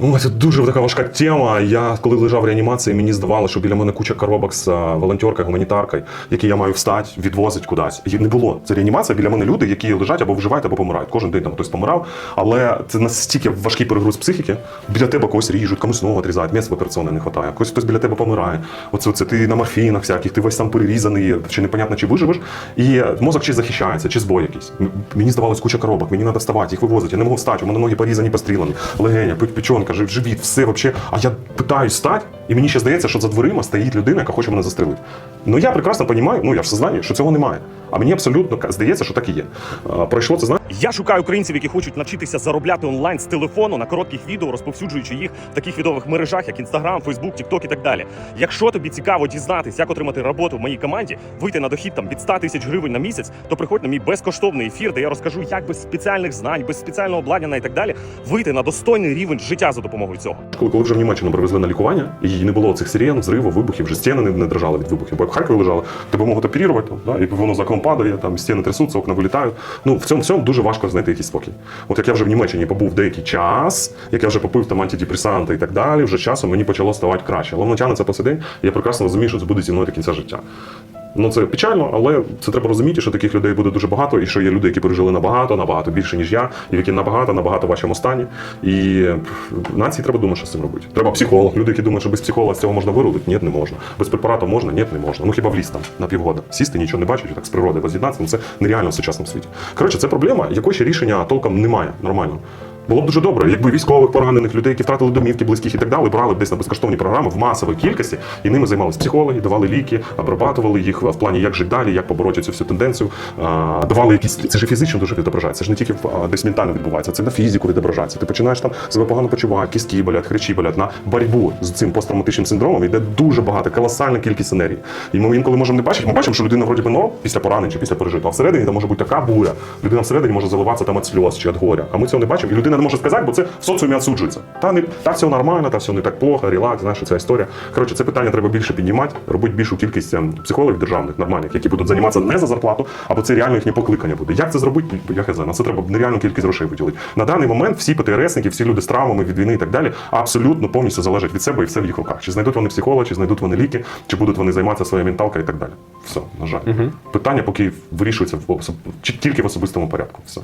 О, це дуже така важка тема. Я коли лежав в реанімації, мені здавалося, що біля мене куча коробок з волонтеркою, гуманітаркою, які я маю встати, відвозить кудись. І не було. Це реанімація біля мене люди, які лежать або вживають, або помирають. Кожен день там хтось помирав. Але це настільки важкий перегруз психіки. Біля тебе когось ріжуть, комусь ногу відрізають, місця в операційне не вистачає. Когось хтось біля тебе помирає. Оце, оце ти на морфінах всяких, ти весь сам перерізаний, чи непонятно, чи виживеш. І мозок чи захищається, чи збой якийсь. Мені здавалось куча коробок, мені треба вставати, їх вивозити. Я не можу встати, у мене ноги порізані, пострілені, легеня, пи- жив- живіт, все вообще. А я питаюсь стать, і мені ще здається, що за дверима стоїть людина, яка хоче мене застрелити. Ну я прекрасно розумію, ну я в знаю, що цього немає. А мені абсолютно здається, що так і є. Пройшло це Я шукаю українців, які хочуть навчитися заробляти онлайн з телефону на коротких відео, розповсюджуючи їх в таких відових мережах, як Instagram, Facebook, TikTok і так далі. Якщо тобі цікаво дізнатись, як отримати роботу в моїй команді, вийти на дохід там від 100 тисяч гривень на місяць, то приходь на мій безкоштовний ефір, де я розкажу, як без спеціальних знань, без спеціального обладнання і так далі вийти на достойний рівень життя за допомогою цього. коли, коли вже в Німеччину привезли на лікування, і не було цих сирен, взриву, вибухів, вже стіни не, не дрожали від вибухів. Бо як в Харкові лежали, тебе можуть оперувати, там, да, і воно за падає, там стіни трясуться, окна вилітають. Ну в цьому всьому дуже важко знайти якийсь спокій. От як я вже в Німеччині побув деякий час, як я вже попив там антидепресанти і так далі, вже часом мені почало ставати краще. Але воно тягнеться по день, і я прекрасно розумію, що це буде зі мною до кінця життя. Ну це печально, але це треба розуміти, що таких людей буде дуже багато, і що є люди, які пережили набагато, набагато більше, ніж я, і які набагато, набагато в вашому стані. І нації треба думати, що з цим робити. Треба психолог. Люди, які думають, що без психолога з цього можна вирулити, ні, не можна. Без препарату можна, ні, не можна. Ну хіба в ліс там на півгода. Сісти, нічого не бачить, так з природи воз'єднатися, ну це нереально в сучасному світі. Коротше, це проблема, якої ще рішення толком немає нормально. Було б дуже добре, якби військових поранених людей, які втратили домівки, близьких і так далі, брали б десь на безкоштовні програми в масовій кількості, і ними займалися психологи, давали ліки, обрабатували їх в плані, як жити далі, як побороти цю всю тенденцію. Давали якісь це ж фізично дуже відображається. Це ж не тільки десь ментально відбувається, це на фізику відображається. Ти починаєш там себе погано почувати, кістки болять, хречі болять. На боротьбу з цим посттравматичним синдромом йде дуже багато, колосальна кількість енергії. І ми інколи можемо не бачити. Ми бачимо, що людина вроді би ну, після поранень чи після пережитого. А всередині там може бути така буря. Людина всередині може заливатися там від сльоз чи від горя. А ми цього не бачимо. І людина не може сказати, бо це в соціумі осуджується. Та не та все нормально, та все не так плохо, релакс, знаєш, ця історія. Коротше, це питання треба більше піднімати, робити більшу кількість ем, психологів державних, нормальних, які будуть займатися не за зарплату, або це реально їхнє покликання буде. Як це зробити? Я хз. На це треба нереальну кількість грошей виділити. На даний момент всі ПТРСники, всі люди з травмами від війни і так далі, абсолютно повністю залежать від себе і все в їх руках. Чи знайдуть вони психолога, чи знайдуть вони ліки, чи будуть вони займатися своєю менталкою і так далі. Все, на жаль. Питання поки вирішується в тільки в особистому порядку. Все.